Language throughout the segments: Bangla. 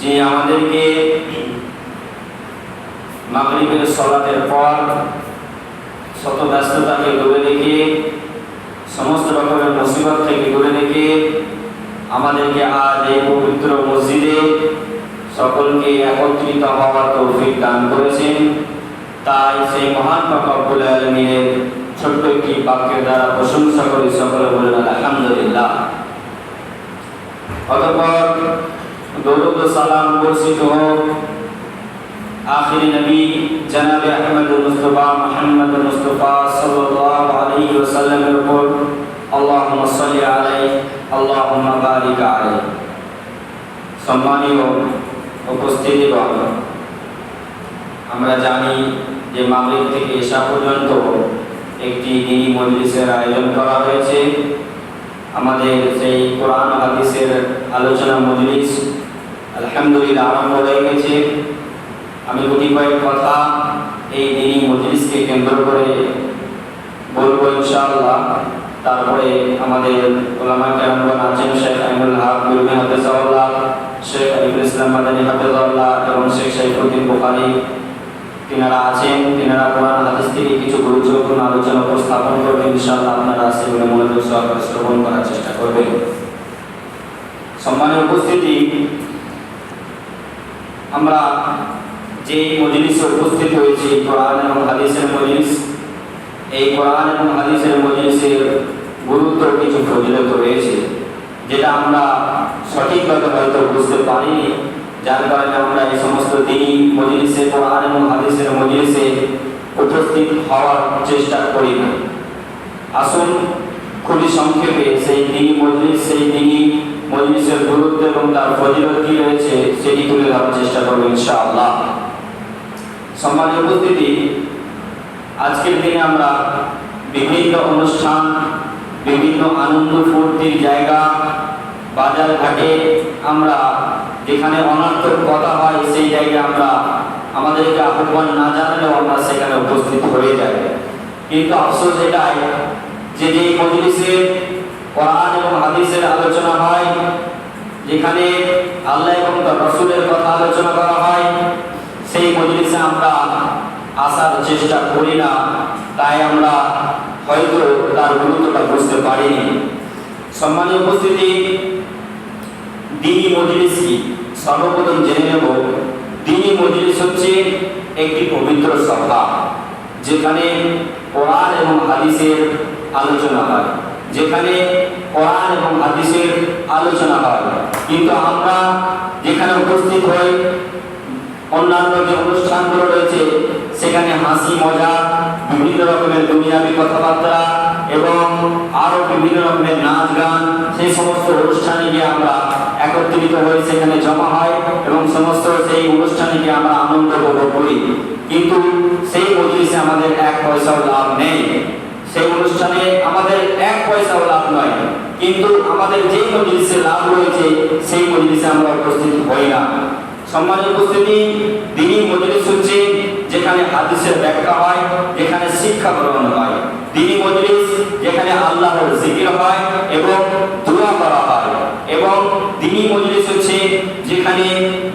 যে আমাদেরকে মাগরিবের সলাতের পর শত ব্যস্ততাকে দূরে রেখে, সমস্ত রকমের মুসিবত থেকে দূরে রেখে আমাদেরকে আজ এই পবিত্র মসজিদে সকলকে একত্রিত হওয়ার তৌফিক দান করেছেন। তাই সেই মহান রব্বুল আলমিনের ছোট্ট একটি বাক্যের দ্বারা প্রশংসা করে সকলে বলেন, আলহামদুলিল্লাহ। অতঃপর দৌলত সালাম বর্ষিত হোক। আখির নবী জনাবে আহমদ মুস্তফা মোহাম্মদ মুস্তফা সাল্লাল্লাহু আলাইহি ওয়াসাল্লামের উপর আল্লাহুম্মা সাল্লি আলাইহি, আল্লাহুম্মা বারিক আলাইহি। সম্মানীয় উপস্থিতিগণ আমরা জানি যে মাগরিব থেকে এশা পর্যন্ত একটি দিনী মজলিসের আয়োজন করা হয়েছে। আমাদের সেই কোরআন হাদিসের আলোচনা মজলিস আলহামদুলিল্লাহ আরম্ভ হয়ে গেছে আমি কয়েক কথা এই দিনী মজলিসকে কেন্দ্র করে বলব ইনশাআল্লাহ। তারপরে আমাদের ওলামা কেরামগণ আছেন, শেখ আইনুল হক গুরুমি হাফেজাউল্লাহ, শেখ আলিফুল ইসলাম মাদানী হাফেজাউল্লাহ এবং শেখ শাইফুদ্দিন বুখারী। তিনারা আছেন, তিনারা কোরআন হাদিস থেকে কিছু গুরুত্বপূর্ণ আলোচনা উপস্থাপন করবেন ইনশাআল্লাহ আপনারা সেগুলো মনোযোগ সহকারে শ্রবণ করার চেষ্টা করবেন। সম্মানের উপস্থিতি আমরা যে মজলিসে উপস্থিত হয়েছি, কোরআন এবং হাদিসের মজলিস, এই কোরআন এবং হাদিসের মজলিসের গুরুত্ব কিছু ফজিলত রয়েছে, যেটা আমরা সঠিকভাবে হয়তো বুঝতে পারিনি। যার কারণে আমরা এই সমস্ত দিনই মজলিসে, কোরআন এবং হাদিসের মজলিসে উপস্থিত হওয়ার চেষ্টা করি না। আসুন, খুবই সংক্ষেপে সেই দিনই মজলিস, সেই দিনই মজলিসের গুরুত্ব এবং তার ফজিলত কি রয়েছে সেটি তুলে ধরার চেষ্টা করব ইনশাআল্লাহ। সম্মানীয় উপস্থিতি, আজকের দিনে আমরা বিভিন্ন অনুষ্ঠান, বিভিন্ন আনন্দ ফুর্তির জায়গা, বাজার ঘাটে আমরা যেখানে অনর্থক কথা হয় সেই জায়গায় আমরা আমাদেরকে আহ্বান না জানালেও আমরা সেখানে উপস্থিত হয়ে যাই। কিন্তু আফসোস এটাই যে যে মজলিসে কোরআন এবং হাদিসের আলোচনা হয়, যেখানে আল্লাহ এবং তার রসুলের কথা আলোচনা করা হয়, সেই মজলিসে আমরা আসার চেষ্টা করি না, তাই আমরা হয়তো তার গুরুত্বটা বুঝতে পারিনি। সম্মানীয় উপস্থিতি, দিনী মজলিস কি? সর্বপ্রথম জেনে নেব, দিনী মজলিস হচ্ছে একটি পবিত্র সভা, যেখানে কোরআন এবং হাদিসের আলোচনা হয়। যেখানে কোরআন এবং হাদিসের আলোচনা হয়। কিন্তু আমরা যেখানে উপস্থিত হই, অন্যান্য যে অনুষ্ঠানগুলো রয়েছে, সেখানে হাসি, মজা, বিভিন্ন রকমের দুনিয়াবি কথাবার্তা এবং আরও বিভিন্ন রকমের নাচ গান, সেই সমস্ত অনুষ্ঠানে গিয়ে আমরা একত্রিত হয়ে সেখানে জমা হয় এবং সমস্ত সেই অনুষ্ঠানে গিয়ে আমরা আনন্দ উপভোগ করি। কিন্তু সেই মজলিসে আমাদের এক পয়সাও লাভ নেই। সেই অনুষ্ঠানে পয়সাও লাভ নয়। কিন্তু আমাদের যে মজলিসে লাভ রয়েছে, সেই মজলিসে আমরা উপস্থিত হই না। সম্মানিত উপস্থিতি, দিনই মজলিস হচ্ছে, যেখানে হাদিসের ব্যাখ্যা হয়, যেখানে শিক্ষা গ্রহণ হয়। দিনই মজলিস, যেখানে আল্লাহর জিকির হয় এবং দোয়া করা হয়। এবং দিনই মজলিস হচ্ছে, যেখানে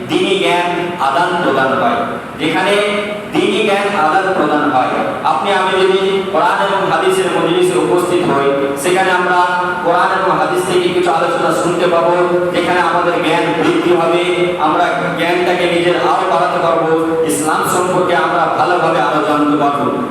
দিনই জ্ঞান আদান প্রদান হয়। যেখানে দিনই জ্ঞান আদান প্রদান হয়। আপনি আমি যদি কোরআন এবং হাদিসের মজলিসে উপস্থিত হই। সেখানে আমরা কোরআন এবং হাদিস থেকে কিছু আলোচনা শুনতে পাবো। যেখানে আমাদের জ্ঞান বৃদ্ধি হবে। আমরা জ্ঞানটাকে নিজের আরও বাড়াতে পারব। ইসলাম সম্পর্কে আমরা ভালোভাবে আরও জানতে পারব।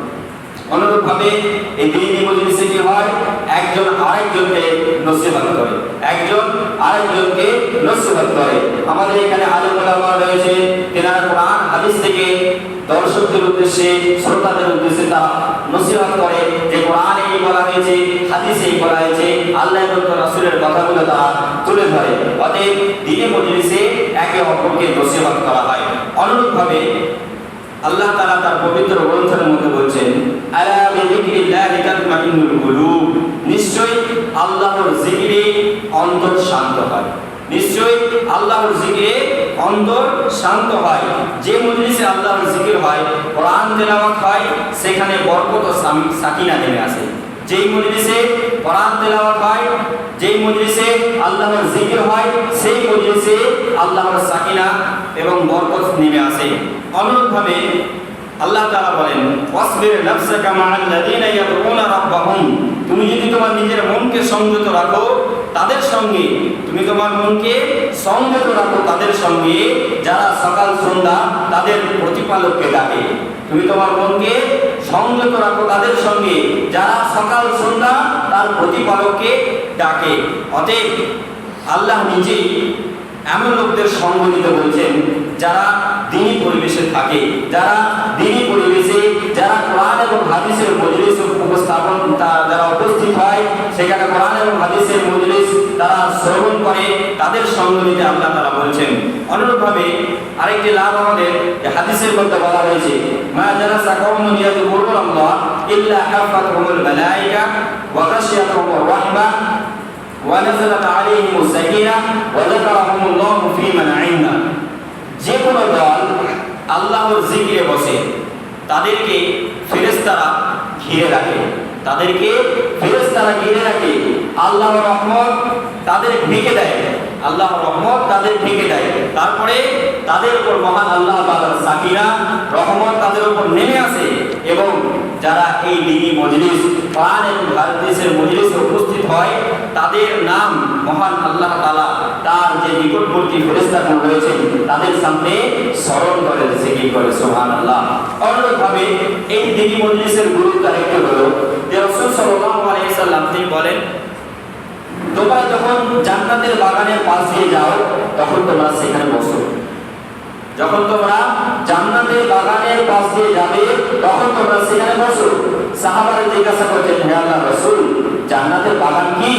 অনুরূপভাবে এই দিনী মজলিসে কি হয়? একজন আরেকজনকে নসিহত করে। একজন আরেকজনকে নসিহত করে। আমাদের এখানে আলেম ওলামা রয়েছে। তেনারা কোরআন, হাদিস থেকে দর্শকদের উদ্দেশ্যে, শ্রোতাদের উদ্দেশ্যে তা নসিহত করে যে কোরআনে বলা হয়েছে, হাদিসে বলা হয়েছে, আল্লাহ এবং রাসূলের কথাগুলো তারা তুলে ধরে। অতএব দিনে মজলিসে একে অপরকে নসিহত করা হয়। অনুরূপভাবে আল্লাহ তাআলা তার পবিত্র গ্রন্থের মধ্যে বলছেন, আলা নিশ্চয়ই আল্লাহর জিকিরে অন্তর শান্ত হয়। নিশ্চয়ই আল্লাহর জিকিরে অন্তর শান্ত হয়। যে মজলিসে আল্লাহর জিকির হয়, কোরআন তেলাওয়াত হয়, সেখানে বরকত ও সাকিনা নেমে আসে। যেই মজলিসে কোরআন তেলাওয়াত হয়, যেই মজলিসে আল্লাহর জিকির হয়, সেই মজলিসে আল্লাহর সাকিনা এবং বরকত নেমে আসে। অনুরূপভাবে আল্লাহ তাআলা বলেন, ওয়াসবির নাফসাকা মা'আল্লাযীনা ইয়াদউনা রাব্বাহুম। তুমি যদি তোমার নিজের মনকে সংযত রাখো, তাদের সঙ্গে তুমি তোমার মনকে সংযত রাখো, তাদের সঙ্গে যারা সকাল সন্ধ্যা তাদের প্রতিপালককে ডাকে। তুমি তোমার মনকে সংযত রাখো তাদের সঙ্গে। যারা সকাল, সন্ধ্যা তার প্রতিপালককে ডাকে। অতএব আল্লাহ নিজেই এমন লোকদের সঙ্গ দিতে বলছেন, যারা দিনী পরিবেশে থাকে, যারা দিনী পরিবেশে, যারা কোরআন এবং হাদিসের মজলিস উপস্থাপন যারা উপস্থিত হয়, সেখানে কোরআন এবং হাদিসের মজলিস তারা শ্রবণ করে, তাদের সঙ্গ নিতে আল্লাহ তারা বলছেন। অনুরূপভাবে আরেকটি লাভ আমাদের হাদিসের মধ্যে বলা হয়েছে, মা যারা সাকাউম নিয়াতে বলুন আল্লাহ ইল্লা হাফাতুল মালাইকা ওয়া গাশিয়াতুহুম রাহমা ওয়া নাযালাত আলাইহিম যাকিরা ওয়া যাকারাহুম আল্লাহ ফি মান ইন্দা যে কোনো দল আল্লাহর জিকিরে বসে, তাদেরকে ফেরেশতারা ঘিরে রাখে। তাদেরকে ফেরেশতারা ঘিরে রাখে আল্লাহর রহমত তাদের ঢেকে দেয়। আল্লাহ রহমত তাদের ঢেকে দেয়। তারপরে তাদের উপর মহান আল্লাহ সাকিনা রহমত তাদের উপর নেমে আসে এবং যারা এই দিনী মজলিস, কোরআন এবং হাদিসের মজলিসে উপস্থিত হয়, তাদের নাম মহান আল্লাহ তাআলা তার যে নিকটবর্তী ফেরেশতাগণ রয়েছেন, তাদের সামনে স্মরণ করে জিকির করে সুবহানাল্লাহ। অনুরূপভাবে এই দিনী মজলিসের গুরুত্ব আরেকটি হলো, যে রাসূল সাল্লাম তিনি বলেন তোমরা যখন জান্নাতের বাগানের পাশ দিয়ে যাও, তখন তোমরা সেখানে বসো। যখন তোমরা জান্নাতের বাগানের পাশ দিয়ে যাবে, তখন তোমরা সেখানে বসো। সাহাবারা জিজ্ঞাসা করছেন, হে আল্লাহ রসুল, জান্নাতের বাগান কি?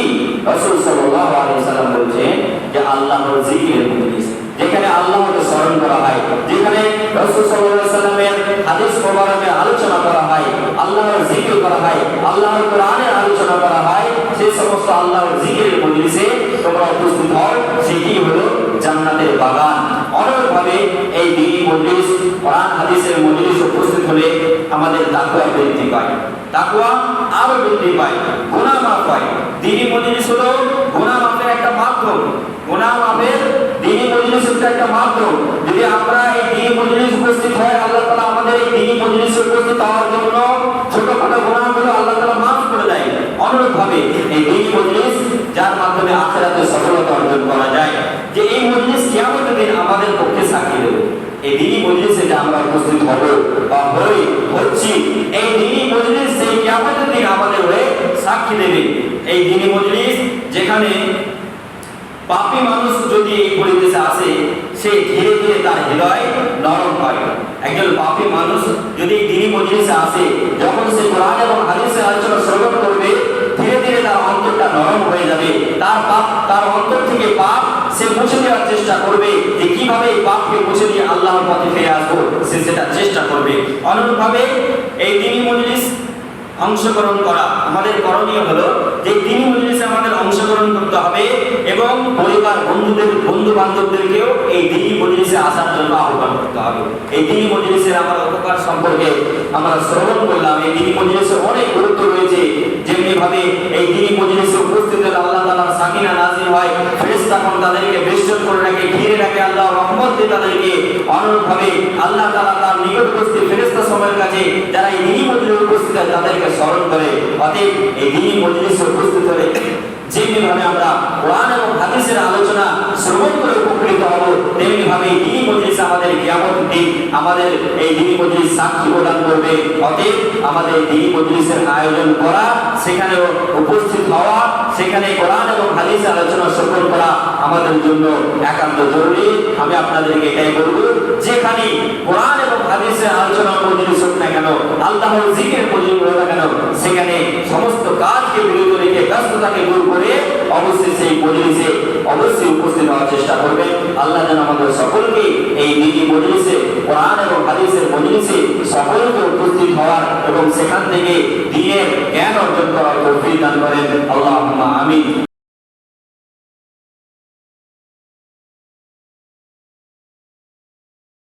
রসুল সাল্লাল্লাহু আলাইহি সাল্লাম বলছেন যে, আল্লাহর জিকিরের মজলিস যেখানে আল্লাহকে স্মরণ করা হয়, যেখানে রসুল আলাইহি সাল্লামের হাদিস মোবারকের আলোচনা করা হয়, আল্লাহর জিকির করা হয়, আল্লাহর কোরআনের আলোচনা করা হয় সমস্ত আল্লাহর জিকিরের মজলিসে তোমরা উপস্থিত হও। সেটি হলো জান্নাতের বাগান। অনেকভাবে এই দিনী মজলিস, কোরআন, হাদিসের মজলিস উপস্থিত হলে আমাদের তাকওয়া বৃদ্ধি পায়। তাকওয়া আরও বৃদ্ধি পায়। গুনাহ মাফ হয়। দিনী মজলিস হলো গুনাহ মাফের একটা মাধ্যম। গুনাহ মাফের দিনী মজলিস হচ্ছে একটা মাধ্যম। যদি আমরা এই দিনী মজলিস উপস্থিত হয় আল্লাহ তাআলা আমাদের এই দিনী মজলিসে উপস্থিত হওয়ার জন্য দেয় এই মজলিস, যার মাধ্যমে আখিরাতে সফলতা অর্জন করা যায়, যে এই মজলিস কিয়ামতের দিন আমাদের পক্ষে সাক্ষী দেবে। এই দিনী মজলিসে যে আমরা উপস্থিত হব বা হই, হচ্ছি। এই দিনী মজলিস সেই কিয়ামতের দিন আমাদের হয়ে সাক্ষী দেবে। এই দিনী মজলিস যেখানে পাপী মানুষ যদি এই পরিবেশে আসে, সে ধীরে ধীরে তার হৃদয় নরম হয় একজন পাপী মানুষ যদি দিনী মজলিসে আসে, যখন সে কোরআন এবং হাদিসের আলোচনা শ্রবণ করবে ধীরে ধীরে তার অন্তরটা নরম হয়ে যাবে তার পাপ তার অন্তর থেকে পাপ সে মুছে দেওয়ার চেষ্টা করবে। যে কীভাবে এই পাপকে মুছে দিয়ে আল্লাহর পথে ফিরে আসব, সে সেটা চেষ্টা করবে। অনুরূপভাবে এই দিনী মজলিস অংশগ্রহণ করা আমাদের করণীয় হলো যে তিনি মজলিসে আমাদের অংশগ্রহণ করতে হবে এবং পরিবার বন্ধুদের বন্ধু বান্ধবদেরকেও এই দিনী মজলিসে আসার জন্য আহ্বান করতে হবে। এই দিনী মজলিসের আমার উপকার সম্পর্কে আমরা শ্রবণ করলাম। এই দিনী মজলিসের অনেক গুরুত্ব রয়েছে। যেমনি ভাবে এই দিনী মজলিসে উপস্থিত হলে আল্লাহ তাআলার সাকিনা নাজিল হয় ফেরেশতাগণ তাদেরকে বেষ্টন করে রাখে, ঘিরে রাখে আল্লাহ রহমত দিয়ে তাদেরকে অনুরূপভাবে আল্লাহ তাআলা তার নিকট উপস্থিত ফেরেশতা সময়ের কাছে যারা এই দিনী মজলিসে উপস্থিত হয় তাদেরকে স্মরণ করে। অতএব এই দিনী মজলিসে উপস্থিত হলে যেমনি ভাবে আমরা কোরআন এবং হাদিসের আলোচনা শ্রবণ তেমনি ভাবে এই দিনী মজলিস আমাদের কিয়ামত দিন আমাদের এই দিনী মজলিস সাক্ষী প্রদান করবে। অতএব আমাদের দিনী মজলিসের আয়োজন করা সেখানে উপস্থিত হওয়া, সেখানে কোরআন এবং হাদিসের আলোচনা শ্রবণ করা আমাদের জন্য একান্ত জরুরি। আমি আপনাদেরকে এটাই বলব, যেখানে কোরআন এবং হাদিসের আলোচনা মজলিস হোক না কেন, আল্লাহর জিকির মজলিস হোক না কেন, সেখানে সমস্ত কাজকে বিরত রেখে ব্যস্ততাকে দূর করে অবশ্যই সেই মজলিসে অবশ্যই উপস্থিত হওয়ার চেষ্টা করবেন। আল্লাহ যেন আমাদের সকলকে এই নিজে মজলিসে, কোরআন এবং হাদিসের মজলিসে সকলকে উপস্থিত হওয়ার এবং সেখান থেকে দিনের জ্ঞান অর্জন করার তৌফিক দান করেন। আল্লাহ আমিন।